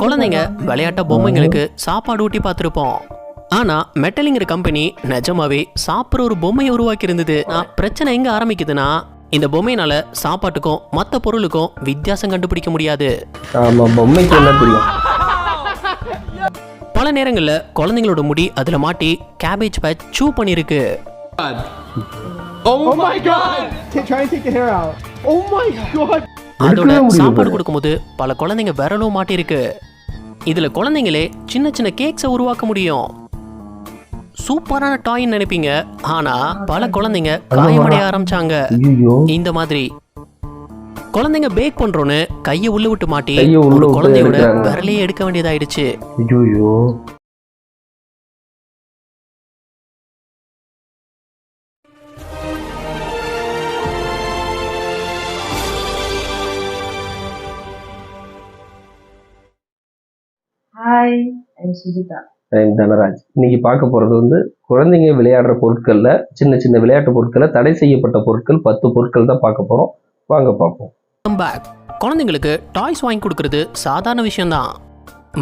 குழந்தைங்க விளையாட்ட பொம்மைங்களுக்கு சாப்பாடு ஊட்டி பார்த்துருப்போம் ஆனா மெட்டலிங்கிற கம்பெனி நிஜமாவே சாப்பிட்ற ஒரு பொம்மையை உருவாக்கி இருந்தது பிரச்சனை எங்க ஆரம்பிக்குதுன்னா இந்த பொம்மையினால சாப்பாட்டுக்கும் மற்ற பொருளுக்கும் வித்தியாசம் கண்டுபிடிக்க முடியாது ஆமா பொம்மைக்கு என்ன தெரியும் பல நேரங்கள்ல குழந்தைங்களோட முடி அதுல மாட்டி கேபேஜ் பேட்ச் சூ பண்ணிருக்கு Oh my god! Try and take the hair out. Oh my god! அதோட சாப்பாடு. கொடுக்கும்போது பல குழந்தைங்க விரலும் மாட்டிருக்கு. இதுல குழந்தைங்களே சின்ன சின்ன கேக்ஸை உருவாக்க முடியும். சூப்பரான டாய்ன்னு நினைப்பீங்க. ஆனா பல குழந்தைங்க காயமடைய ஆரம்பிச்சாங்க. ஐயோ இந்த மாதிரி. குழந்தைங்க பேக் பண்றோன்னு கையை உள்ள விட்டு மாட்டி ஒரு குழந்தையோட. விரலையே எடுக்க வேண்டியதாயிடுச்சு. ஹாய் சுஜிதா. ஐம் தனராஜ். இன்னைக்கு பார்க்க போறது வந்து குழந்தைங்க விளையாடுற பொருட்கள்ல சின்ன சின்ன விளையாட்டு பொருட்களை தடை செய்யப்பட்ட பொருட்கள் பத்து பொருட்கள் தான் பார்க்க போறோம். வாங்க பார்ப்போம். பேக் குழந்தைங்களுக்கு டாய்ஸ் வாங்கி கொடுக்கறது சாதாரண விஷயம்தான்.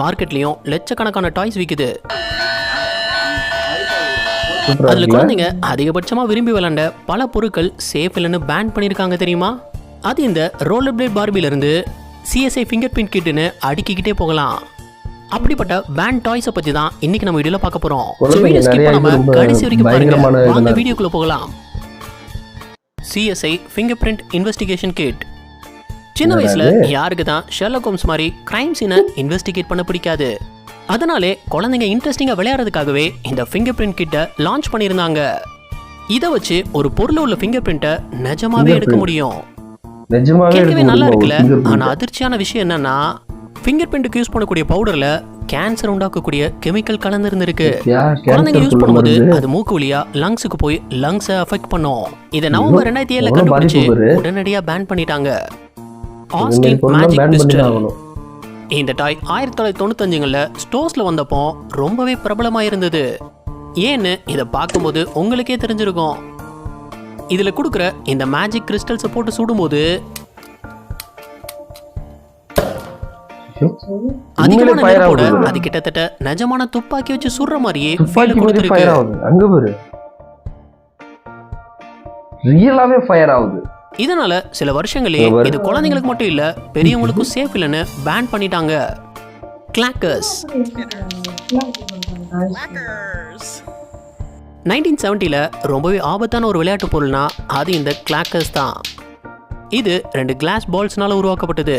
மார்க்கெட்லயும் லட்சக்கணக்கான டாய்ஸ் விக்குது. சூப்பரா அதுல குழந்தைங்க அதிகபட்சமா விரும்பி விளையாண்ட பல பொருட்கள் சேஃப் இல்லைன்னு பேன் பண்ணிருக்காங்க தெரியுமா? அது இந்த ரோலர் பிளேட் பார்பில இருந்து சிஎஸ்ஐ ஃபிங்கர் பிரிண்ட் கிட்னு அடுக்கிக்கிட்டே போகலாம். அப்படிப்பட்ட பேன் டாய்ஸை பத்தி தான் இன்னைக்கு நம்ம வீடியோல பார்க்க போறோம். So, குழந்தைங்க video skip நிறைய பண்ணாம இது ரொம்ப கடைசி வரைக்கும் பாருங்க. வாங்க வீடியோக்குள்ள போகலாம். CSI finger print investigation kit சின்ன வயசுல யாருக்கு தான் ஷெர்லக் ஹோம்ஸ் மாதிரி கிரைம் சீனை இன்வெஸ்டிகேட் பண்ண பிடிக்காது. அதனாலே குழந்தைங்க இன்ட்ரெஸ்டிங்கா விளையாடுறதுக்காகவே இந்த ஃபிங்கர் பிரிண்ட் கிட்ட லான்ச் பண்ணியிருந்தாங்க. இதை வச்சு ஒரு பொருள் உள்ள ஃபிங்கர் பிரிண்ட்டை நிஜமாவே எடுக்க. முடியும். கேட்கவே நல்லா இருக்குல்ல? ஆனா அதிர்ச்சியான விஷயம் என்னன்னா ஃபிங்கர் பிரிண்ட்டுக்கு யூஸ் பண்ணக்கூடிய பவுடர்ல கேன்சர் உண்டாக்கக்கூடிய கெமிக்கல் கலந்து இருந்திருக்கு யா, குழந்தைங்க யூஸ் பண்ணும்போது. அது மூக்கு வழியா லங்ஸுக்கு போய் லங்ஸை அஃபெக்ட் பண்ணும் இதை நவம்பர் ரெண்டாயிரத்தி ஏழுல கண்டுபிடிச்சு பாதிப்பு பாரு. உடனடியா பேன் பண்ணிட்டாங்க ஆஸ்டின் மேஜிக் பிஸ்டல். இந்த டாய் ஆயிரத்தி தொள்ளாயிரத்தி தொண்ணூத்தஞ்சுகளில் ஸ்டோர்ஸ்ல வந்தப்போ ரொம்பவே பிரபலமா இருந்தது ஏன்னு இதை பார்க்கும்போது உங்களுக்கே தெரிஞ்சிருக்கும் இதுல கொடுக்குற இந்த மேஜிக் கிறிஸ்டல்ஸை போட்டு சுடும்போது அதிகமான நெருப்போட. அது கிட்டத்தட்ட நிஜமான துப்பாக்கி வச்சு சுடுற மாதிரியே துப்பாக்கி மாதிரி ஃபயர் ஆகுது. அங்க பாரு. ரியலாவே ஃபயர் ஆகுது. இதனால சில வருஷங்களே. இது குழந்தைங்களுக்கு மட்டும் இல்ல பெரியவங்களுக்கும் சேஃப் இல்லைன்னு பேன் பண்ணிட்டாங்க. கிளாக்கர்ஸ் நைன்டீன் செவன்ட்டியில் ரொம்பவே ஆபத்தான ஒரு விளையாட்டு பொருள்னா அது இந்த கிளாக்கர்ஸ் தான். இது ரெண்டு கிளாஸ் பால்ஸ்னால உருவாக்கப்பட்டது.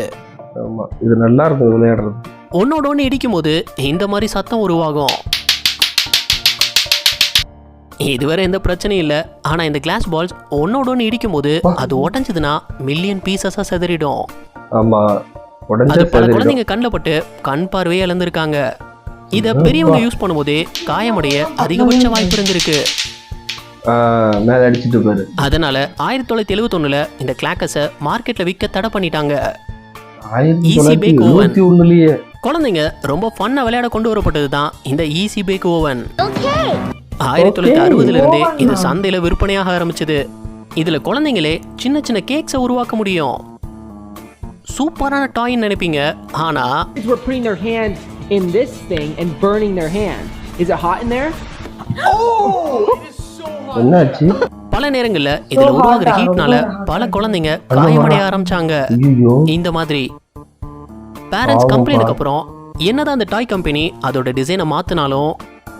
ஆமா இது நல்லா இருக்கும் விளையாடுறது. ஒன்னோட ஒன்று இடிக்கும் போது இந்த மாதிரி சத்தம் உருவாகும். இதுவரை எந்த பிரச்சனையும் இல்லை. ஆனால் இந்த கிளாஸ் பால்ஸ் ஒன்னோட ஒன்று இடிக்கும் போது அது உடஞ்சதுன்னா மில்லியன் பீசஸாக செதறிடும். ஆமா உடஞ்சே அது பல. குழந்தைங்க கண்ணில் பட்டு கண் பார்வையே இழந்திருக்காங்க. இதை பெரியவங்க யூஸ் பண்ணும்போதே காயமடைய அதிகபட்ச வாய்ப்பு இருந்திருக்கு. அதனால ஆயிரத்தி தொள்ளாயிரத்தி எழுபத்தொன்னுல இந்த கிளாக்கஸை மார்க்கெட்ல விற்க தடை பண்ணிட்டாங்க. ஆயிரத்தி தொள்ளாயிரத்தி bake oven. எழுபத்தி ஒண்ணுலயே. குழந்தைங்க ரொம்ப ஃபன்னா விளையாட கொண்டு வரப்பட்டது தான் இந்த ஈஸி பேக் ஓவன் ஆயிரத்தி தொள்ளாயிரத்தி. அறுபதுல இருந்தே இது சந்தையில விற்பனையாக ஆரம்பிச்சது. இதுல குழந்தைங்களே சின்ன சின்ன கேக்ஸை உருவாக்க முடியும். சூப்பரான டாய்ன்னு நினைப்பீங்க. ஆனா were putting their hands in this thing and burning their hands. Is it hot in there? என்னாச்சு? பல நேரங்கள்ல இதுல உருவாகிற ஹீட்னால பல குழந்தைங்க காயமடைய ஆரம்பிச்சாங்க. இந்த மாதிரி பேரண்ட்ஸ் பா. அப்புறம் என்னதான் அந்த டாய் கம்பெனி அதோட டிசைனை மாத்தினாலும்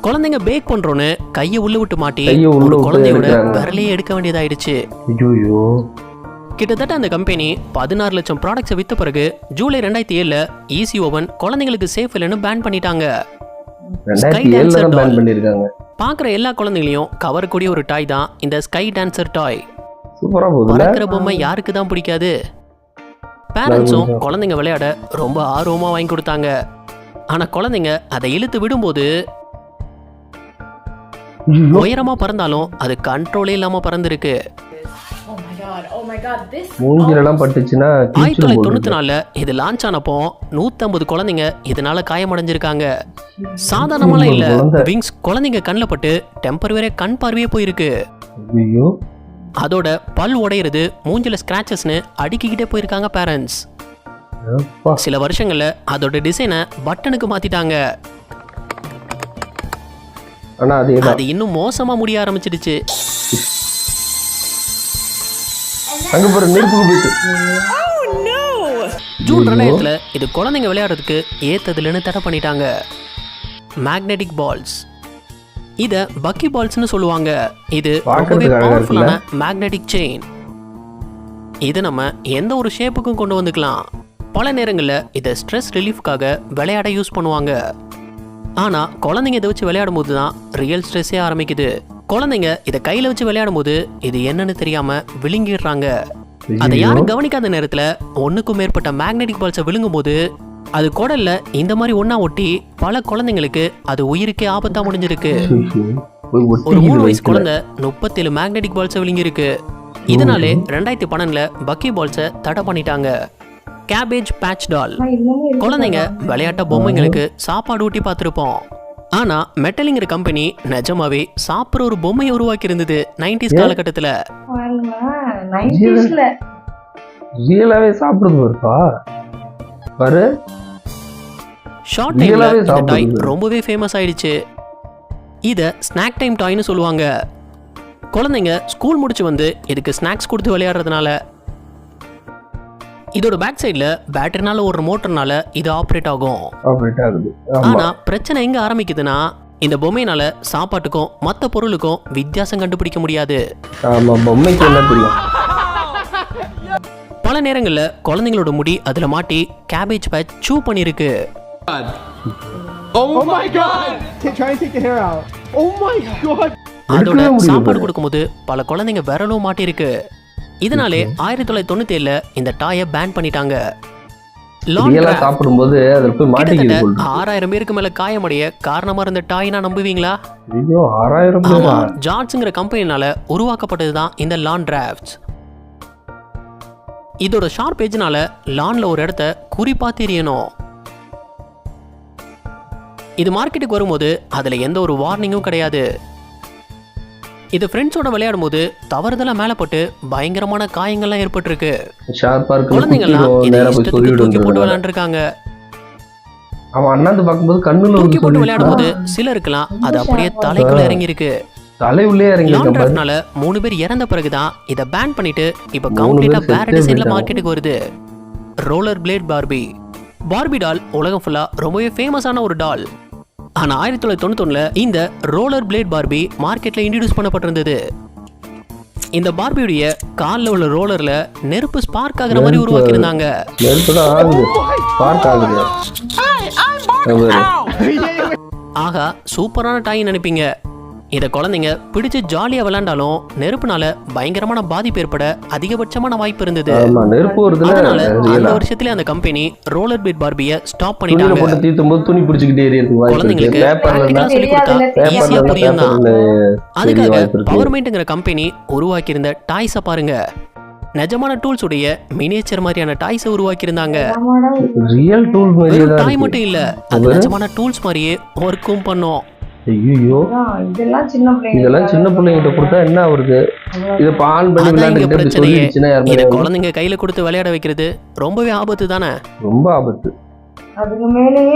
குழந்தைங்க பேக் பண்றோன்னு கையை உள்ள விட்டு மாட்டி ஒரு குழந்தையோட. விரலையே எடுக்க வேண்டியதாயிடுச்சு ஐயோ கிட்டத்தட்ட அந்த கம்பெனி பதினாறு லட்சம் ப்ராடக்ட்ஸை வித்த பிறகு ஜூலை ரெண்டாயிரத்தி ஏழுல ஈசி ஓவன் குழந்தைங்களுக்கு சேஃப் இல்லைன்னு பேன் பண்ணிட்டாங்க பேன் doll. பண்ணிருக்காங்க பார்க்குற எல்லா குழந்தைங்களையும் கவரக்கூடிய ஒரு டாய் தான் இந்த ஸ்கை டான்சர் டாய் பறக்கிற பொம்மை யாருக்கு தான் பிடிக்காது பேரண்ட்ஸும். குழந்தைங்க விளையாட ரொம்ப ஆர்வமா வாங்கி கொடுத்தாங்க ஆனா குழந்தைங்க அதை இழுத்து விடும்போது ஐயோ உயரமா பறந்தாலும் அது கண்ட்ரோலே இல்லாம பறந்துருக்கு ஆயிரத்தி தொள்ளாயிரத்தி தொண்ணூத்தி. நாலுல இது லான்ச் ஆனப்போ நூத்தம்பது குழந்தைங்க இதனால காயமடைஞ்சிருக்காங்க சாதாரணமாலாம் இல்ல. விங்ஸ் குழந்தைங்க கண்ணில் பட்டு டெம்பரவரியா கண் பார்வையே போயிருக்கு ஐயோ அதோட பல் உடையிறது மூஞ்சில ஸ்கிராச்சஸ்னு அடுக்கிக்கிட்டே போயிருக்காங்க பேரண்ட்ஸ். சில வருஷங்கள்ல அதோட டிசைனை பட்டனுக்கு அதேதான் அது இன்னும் மோசமா முடிய ஆரம்பிச்சிடுச்சு. ஜூன் ரெண்டாயிரத்துல இது குழந்தைங்க விளையாடுறதுக்கு ஏத்ததுலன்னு தடை பண்ணிட்டாங்க. மேக்னெட்டிக் பால்ஸ் இத பக்கி பால்ஸ்னு சொல்லுவாங்க. இது ரொம்பவே பவர்ஃபுல்லான மேக்னெட்டிக் செயின் இது நம்ம எந்த ஒரு ஷேப்புக்கும் கொண்டு வந்துக்கலாம். பல நேரங்களில் இதை ஸ்ட்ரெஸ் ரிலீஃப்காக விளையாட யூஸ் பண்ணுவாங்க. ஆனா குழந்தைங்க இதை வச்சு விளையாடும் போது தான் ரியல் ஸ்ட்ரெஸ்ஸே ஆரம்பிக்குது. குழந்தைங்க இதை கையில வச்சு விளையாடும் போது இது என்னன்னு தெரியாம விழுங்கிடுறாங்க. அதை யாரும் கவனிக்காத நேரத்துல ஒண்ணுக்கும் மேற்பட்ட மேக்னெட்டிக் பால்ஸை விழுங்கும் போது அது குடல்ல இந்த மாதிரி ஒண்ணா ஒட்டி பல குழந்தைங்களுக்கு அது உயிருக்கே ஆபத்தா முடிஞ்சிருக்கு. ஒரு மூணு வயசு. குழந்தை முப்பத்தேழு மேக்னெட்டிக் பால்ஸை விழுங்கியிருக்கு. இதனாலே ரெண்டாயிரத்தி பன்னெண்டுல பக்கி பால்ஸை தடை பண்ணிட்டாங்க. கேபேஜ் பேட்ச் டால் குழந்தைங்க விளையாட்ட பொம்மைங்களுக்கு சாப்பாடு ஊட்டி பார்த்துருப்போம். ஆனா மெட்டலிங்கிற கம்பெனி நிஜமாவே சாப்பிட்ற ஒரு பொம்மையை உருவாக்கி இருந்தது நைன்டிஸ் காலகட்டத்துல. சாப்பிடுறது வருப்பா பாரு. ஷார்ட் டைம்ல இந்த டாய். ரொம்பவே ஃபேமஸ் ஆயிடுச்சு. இத ஸ்நாக் டைம் டாய்னு சொல்லுவாங்க. குழந்தைங்க ஸ்கூல் முடிச்சு வந்து இதுக்கு ஸ்நாக்ஸ் கொடுத்து விளையாடுறதுனால இதோட பேக் சைடில் பேட்டரினால ஒரு மோட்டர்னால இது ஆப்ரேட் ஆகும். ஆப்ரேட் ஆகுது. ஆமா. ஆனா பிரச்சனை எங்க ஆரம்பிக்குதுன்னா இந்த பொம்மையினால சாப்பாட்டுக்கும் மற்ற பொருளுக்கும் வித்தியாசம் கண்டுபிடிக்க முடியாது. பல நேரங்கள்ல குழந்தைங்களோட முடி அதுல மாட்டி கேபேஜ் பேட்ச் சூ பண்ணிருக்கு Oh my god! Try and take the hair out. Oh my god! அதோட சாப்பாடு. கொடுக்கும்போது பல குழந்தைங்க விரலும் மாட்டிருக்கு இதனாலே ஆயிரத்தி தொள்ளாயிரத்தி தொண்ணூத்தி ஏழுல இந்த டாயை பேன் பண்ணிட்டாங்க. சாப்பிடும்போது ஆறாயிரம் பேருக்கு மேல காயமடைய காரணமா இருந்த டாய்னா நம்புவீங்களா? ஆமா பேரா? ஜார்ஜ்ங்கிற கம்பெனினால உருவாக்கப்பட்டதுதான் இந்த லான் டிராஃப்ட்ஸ். இதோட ஷார்ப் எஜ்னால லான்ல ஒரு இடத்த குறிப்பா தெரியணும் இது மார்க்கெட்டுக்கு வரும்போது அதுல எந்த ஒரு வார்னிங்கும் கிடையாது. இது ஃப்ரெண்ட்ஸோட விளையாடும் போது தவறுதலா மேல பட்டு பயங்கரமான காயங்கள்லாம் ஏற்பட்டிருக்கு. குழந்தைங்கள்லாம் இதை இஷ்டத்துக்கு தூக்கி போட்டு விளையாண்டுருக்காங்க. அவன் அண்ணாந்து பார்க்கும்போது கண்ணுல தூக்கி போட்டு விளையாடும் போது சிலருக்குலாம் அது அப்படியே தலைக்குள்ள இறங்கி இருக்கு தலை உள்ளே இறங்கி மூணு பேர் இறந்த பிறகுதான் இதை பேன் பண்ணிட்டு இப்ப கம்ப்ளீட்டா வேற டிசைன்ல. மார்க்கெட்டுக்கு வருது. Roller blade Barbie Barbie doll உலகம் ஃபுல்லா ரொம்பவே ஃபேமஸான ஒரு டால் ஆனா ஆயிரத்தி தொள்ளாயிரத்தி தொண்ணூத்தொன்னுல இந்த ரோலர் பிளேட் பார்பி மார்க்கெட்ல இன்ட்ரடியூஸ் பண்ணப்பட்டிருந்தது. இந்த பார்பியுடைய கால்ல உள்ள ரோலர்ல நெருப்பு ஸ்பார்க் ஆகுற மாதிரி நெருப்பு உருவாக்கி இருந்தாங்க நெருப்பு தான் ஆகுது. ஸ்பார்க் ஆகுது. அது பாரு. ஆகா சூப்பரான டாய் நினைப்பீங்க. இத குழந்தைங்க பிடிச்சு ஜாலியா விளையாண்டாலும் நெருப்புனால பயங்கரமான பாதிப்பு ஏற்பட அதிகபட்சமான வாய்ப்பு இருந்தது. அதனால அந்த வருஷத்துல அந்த கம்பெனி ரோலர் பீட் பார்பிய ஸ்டாப் பண்ணிட்டாங்க. குழந்தைங்களுக்கு சொல்லி கொடுத்தா ஈஸியா புரியும் தான் அதுக்காக பவர்மெண்ட்ங்கிற கம்பெனி உருவாக்கி இருந்த டாய்ஸை பாருங்க. நிஜமான டூல்ஸ் உடைய மினியேச்சர் மாதிரியான டாய்ஸை உருவாக்கி இருந்தாங்க ரியல் டூல் டாய் மட்டும் இல்ல அது நிஜமான டூல்ஸ் மாதிரியே ஒர்க்கும் பண்ணும். ஐயோ இதெல்லாம் சின்ன பிள்ளைங்க இதெல்லாம் சின்ன பிள்ளைங்கிட்ட கொடுத்தா என்ன ஆகுறது இதை பான் பண்ணி விளையாண்டுக்கிட்டு இத குழந்தைங்க கையில கொடுத்து விளையாட வைக்கிறது ரொம்பவே ஆபத்து தானே? ரொம்ப ஆபத்து.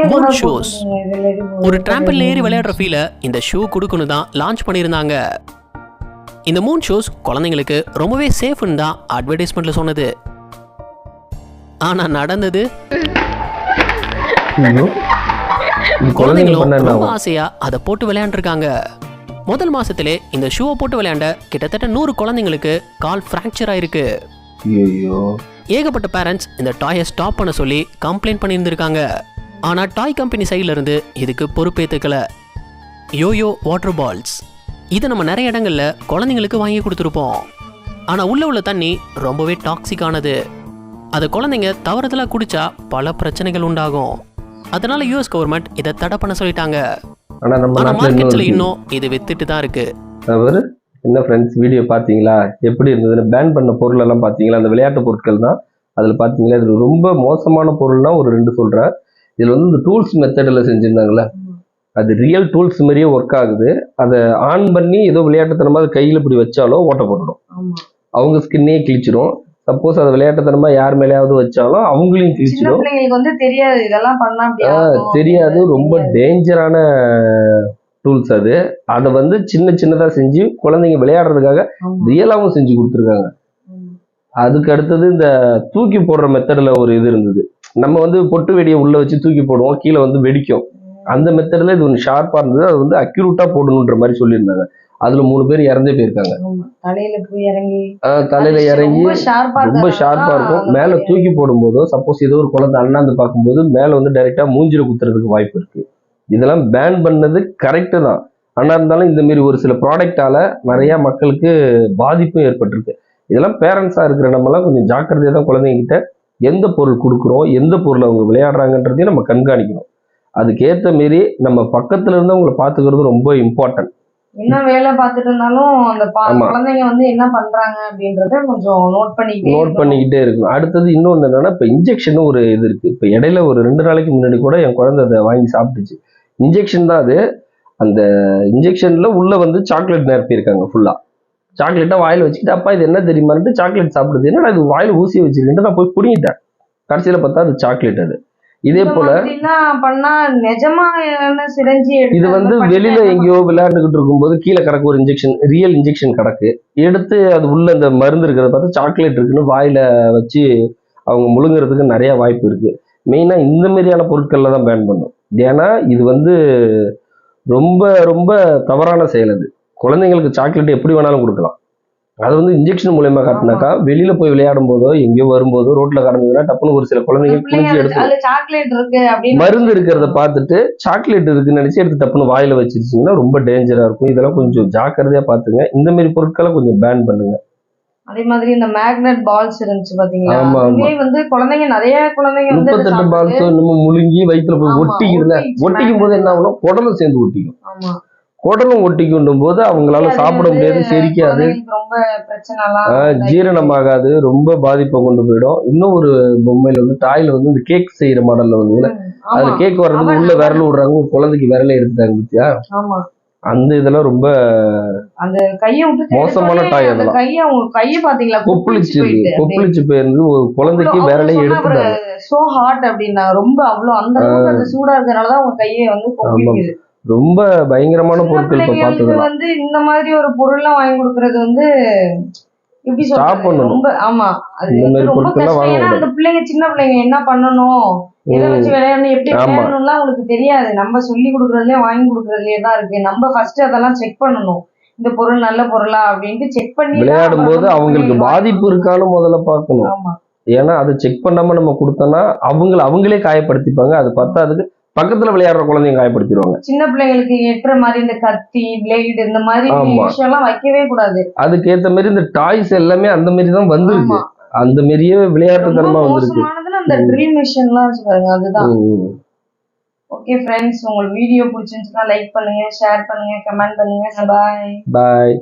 இது ஒரு டிராம்பிள்ல ஏறி விளையாடுற ஃபீல இந்த ஷூ கொடுக்கணும் தான் லான்ச் பண்ணியிருந்தாங்க. இந்த மூன் ஷோஸ் குழந்தைங்களுக்கு ரொம்பவே சேஃப்னு தான் அட்வர்டைஸ்மெண்ட்ல சொன்னது. ஆனா நடந்தது? குழந்தைங்களும் ரொம்ப ஆகும்? ஆசையா? அதை போட்டு விளையாண்டுருக்காங்க. முதல் மாசத்திலே இந்த ஷூவை போட்டு விளையாண்ட கிட்டத்தட்ட நூறு குழந்தைங்களுக்கு கால் ஃப்ராக்சர் ஆயிருக்கு. ஏகப்பட்ட பேரண்ட்ஸ் இந்த டாயை ஸ்டாப் பண்ண சொல்லி கம்ப்ளைண்ட் பண்ணியிருந்திருக்காங்க. ஆனா டாய் கம்பெனி சைடுல இருந்து இதுக்கு பொறுப்பேத்துக்கல. யோயோ வாட்டர் பால்ஸ் இது நம்ம நிறைய இடங்கள்ல குழந்தைங்களுக்கு வாங்கி கொடுத்துருப்போம். ஆனா உள்ள உள்ள தண்ணி ரொம்பவே டாக்ஸிக்கானது அதை குழந்தைங்க தவறுதலா குடிச்சா பல பிரச்சனைகள் உண்டாகும். அதனால யூஎஸ் கவர்மெண்ட் இதை தடை பண்ண சொல்லிட்டாங்க. ஆனா நம்ம ஆனா நாட்டுல இன்னும் மார்க்கெட்ல. இன்னும் இது வித்துட்டு தான் இருக்கு. அவர் என்ன ஃப்ரெண்ட்ஸ் வீடியோ பார்த்தீங்களா? எப்படி இருந்ததுன்னு பேன் பண்ண பொருள் எல்லாம் பார்த்தீங்களா? அந்த விளையாட்டு பொருட்கள் தான் அதில் பார்த்தீங்களா? இது ரொம்ப மோசமான பொருள்னா ஒரு ரெண்டு சொல்கிறேன் இதில் வந்து இந்த டூல்ஸ் மெத்தடில் செஞ்சுருந்தாங்கல்ல? அது ரியல் டூல்ஸ் மாதிரியே ஒர்க் ஆகுது. அதை ஆன் பண்ணி ஏதோ விளையாட்டுத்தனமாக கையில் இப்படி வச்சாலோ ஓட்ட போட்டுடும். ஆமா. அவங்க ஸ்கின்னே கிழிச்சிடும் சப்போஸ் அதை விளையாட்டுத்தனமா யார் மேலேயாவது வச்சாலும் அவங்களையும் கிழிச்சிடும். வந்து தெரியாது இதெல்லாம் பண்ணா தெரியாது. ரொம்ப. டேஞ்சரான டூல்ஸ் அது. அதை வந்து சின்ன சின்னதா செஞ்சு குழந்தைங்க விளையாடுறதுக்காக. ரியலாவும் செஞ்சு கொடுத்துருக்காங்க. அதுக்கு அடுத்தது இந்த தூக்கி போடுற மெத்தட்ல ஒரு இது இருந்தது. நம்ம வந்து பொட்டு வெடியை உள்ள வச்சு தூக்கி போடுவோம். கீழே வந்து வெடிக்கும். அந்த மெத்தட்ல இது ஒன்று ஷார்ப்பா இருந்தது. அது வந்து அக்யூரேட்டா போடணுன்ற மாதிரி சொல்லியிருந்தாங்க. அதுல மூணு பேர் இறந்தே போயிருக்காங்க. தலையில போய் இறங்கி தலையில இறங்கி ரொம்ப ஷார்ப்பா இருக்கும். மேல தூக்கி போடும்போதோ சப்போஸ் ஏதோ ஒரு குழந்தை அண்ணாந்து பார்க்கும்போது மேல வந்து டைரக்டா மூஞ்சில குத்துறதுக்கு வாய்ப்பு இருக்கு. இதெல்லாம் பேன் பண்ணது கரெக்டு தான். ஆனா இருந்தாலும் இந்த மாதிரி ஒரு சில ப்ராடக்டால நிறைய மக்களுக்கு பாதிப்பும் ஏற்பட்டிருக்கு. இதெல்லாம் பேரண்ட்ஸா இருக்கிற நம்மலாம் கொஞ்சம் ஜாக்கிரதையா தான் குழந்தைங்க கிட்ட எந்த பொருள் கொடுக்குறோம் எந்த பொருள் அவங்க விளையாடுறாங்கன்றதையும் நம்ம கண்காணிக்கணும். அதுக்கேற்ற மாரி நம்ம பக்கத்துல இருந்து அவங்கள பாத்துக்கிறது ரொம்ப இம்பார்ட்டன்ட் என்ன வேலை பார்த்துட்டு இருந்தாலும் அந்த. குழந்தைங்க வந்து என்ன பண்றாங்க அப்படின்றத கொஞ்சம் நோட் பண்ணிக்கிட்டே நோட். பண்ணிக்கிட்டே இருக்கணும். அடுத்தது இன்னொன்று என்னன்னா இப்போ இன்ஜெக்ஷன் ஒரு இது இருக்கு. இப்போ இடையில ஒரு ரெண்டு நாளைக்கு முன்னாடி கூட என் குழந்தை அதை வாங்கி சாப்பிட்டுச்சு. இன்ஜெக்ஷன் தான் அது. அந்த இன்ஜெக்ஷன்ல உள்ள வந்து சாக்லேட் நிரப்பியிருக்காங்க ஃபுல்லா சாக்லேட்டா வாயில வச்சுக்கிட்டு அப்பா இது என்ன தெரியுமான்ட்டு சாக்லேட் சாப்பிடுது. என்னடா இது வாயில ஊசி வச்சிருக்கேன்ட்டு நான் போய் புடிங்கிட்டேன். கடைசியில பார்த்தா அது சாக்லேட் அது. இதே போல பண்ணா நிஜமா சிரஞ்சி இது வந்து வெளியில எங்கேயோ விளையாண்டுகிட்டு இருக்கும்போது கீழே கிடக்கு ஒரு இன்ஜெக்ஷன் ரியல் இன்ஜெக்ஷன் கிடக்கு. எடுத்து அது உள்ள இந்த மருந்து இருக்கிறத பார்த்தா சாக்லேட் இருக்குன்னு வாயில வச்சு அவங்க முழுங்குறதுக்கு நிறைய வாய்ப்பு இருக்கு. மெயினா இந்த மாதிரியான பொருட்கள்ல தான் பேன் பண்ணும். ஏன்னா இது வந்து ரொம்ப ரொம்ப தவறான செயல் அது. குழந்தைங்களுக்கு சாக்லேட் எப்படி வேணாலும் கொடுக்கலாம். அது வந்து இன்ஜெக்ஷன் மூலியமா காட்டினாக்கா வெளியில போய் விளையாடும் போதோ எங்கேயோ வரும்போதோ ரோட்ல கடந்ததுன்னா டப்புன்னு ஒரு சில குழந்தைங்க குளிச்சு எடுத்து மருந்து இருக்கிறத பார்த்துட்டு சாக்லேட் இருக்குன்னு நினைச்சு எடுத்து டப்புன்னு வாயில வச்சிருச்சீங்கன்னா ரொம்ப டேஞ்சரா இருக்கும். இதெல்லாம் கொஞ்சம் ஜாக்கிரதையா பாத்துங்க இந்த மாதிரி பொருட்களை கொஞ்சம் பேன் பண்ணுங்க. அதே மாதிரி இந்த மேக்னெட் பால்ஸ் இருந்துச்சு பாத்தீங்களா? வந்து குழந்தைங்க நிறைய குழந்தைங்க முப்பத்தெட்டு பால்ஸ் நம்ம முழுங்கி வயிற்றுல போய் ஒட்டிக்கிச்சு, ஒட்டிக்கும் போது என்ன ஆகும் குடலும் சேர்ந்து ஒட்டிக்கும். ஆமா. குடலும் ஒட்டிக்கும் போது அவங்களால சாப்பிட முடியாது செரிக்காது. ஜீரணமாகாது ரொம்ப பாதிப்பை கொண்டு போயிடும். இன்னும் ஒரு பொம்மையில வந்து டாய்ல வந்து இந்த கேக் செய்யற மாடல்ல வந்து அதுல கேக் வர்றதுக்கு உள்ள விரல் விடுறாங்க குழந்தைக்கு விரலே எடுத்துட்டாங்க பத்தியா? அந்த இதெல்லாம் ரொம்ப அந்த கைய விட்டு மோசமான டாய் அதெல்லாம். கைய அவங்க கைய பாத்தீங்களா கொப்பளிச்சு. கொப்பளிச்சு போயிருந்து ஒரு குழந்தைக்கு விரலே அவங்க எடுத்துட்டாங்க so hot அப்படின்னா ரொம்ப அவ்வளவு அந்த சூடா இருக்கறனாலதான் உங்க கையை வந்து கொப்பளிக்குது ரொம்ப பயங்கரமான பொருட்கள் பார்த்ததுலாம் வந்து இந்த மாதிரி ஒரு பொருள்லாம் வாங்கி கொடுக்கறது வந்து எப்படி சொல்றது. ரொம்ப ஆமா. அது ரொம்ப கஷ்டம். அந்த பிள்ளைங்க சின்ன பிள்ளைங்க என்ன பண்ணணும்? எதை. வச்சு விளையாடணும்? எப்படி. விளையாடணும்லாம் அவங்களுக்கு தெரியாது. நம்ம சொல்லி கொடுக்கறதுலயே வாங்கி கொடுக்கறதுலயே தான் இருக்கு. நம்ம ஃபர்ஸ்ட் அதெல்லாம் செக் பண்ணணும். இந்த பொருள் நல்ல பொருளா அப்படின்ட்டு செக் பண்ணி விளையாடும் போது அவங்களுக்கு வாங்கி பாதிப்பு இருக்கான்னு முதல்ல பார்க்கணும். ஆமா. ஏன்னா அதை செக் பண்ணாம நம்ம கொடுத்தோம்னா அவங்கள அவங்களே காயப்படுத்திப்பாங்க. அது பத்தாதுக்கு பக்கத்துல விளையாடுற குழந்தைங்க காயப்படுத்திடுவாங்க. சின்ன பிள்ளைங்களுக்கு எட்டுற மாதிரி இந்த கத்தி பிளேடு இந்த மாதிரி ஆமா. விஷயம் எல்லாம் வைக்கவே கூடாது. அதுக்கேத்த மாதிரி இந்த டாய்ஸ் எல்லாமே அந்த மாதிரி தான் வந்திருக்கு. அந்த மாதிரியே ரொம்ப விளையாட்டுத்தனமா வந்திருக்கு. அந்த ட்ரீம் மிஷன்லாம் வச்சு பாருங்க அதுதான். ஓகே ஃப்ரெண்ட்ஸ் உங்களுக்கு வீடியோ பிடிச்சிருந்துச்சுன்னா லைக் பண்ணுங்க ஷேர் பண்ணுங்க கமெண்ட் பண்ணுங்க. Bye bye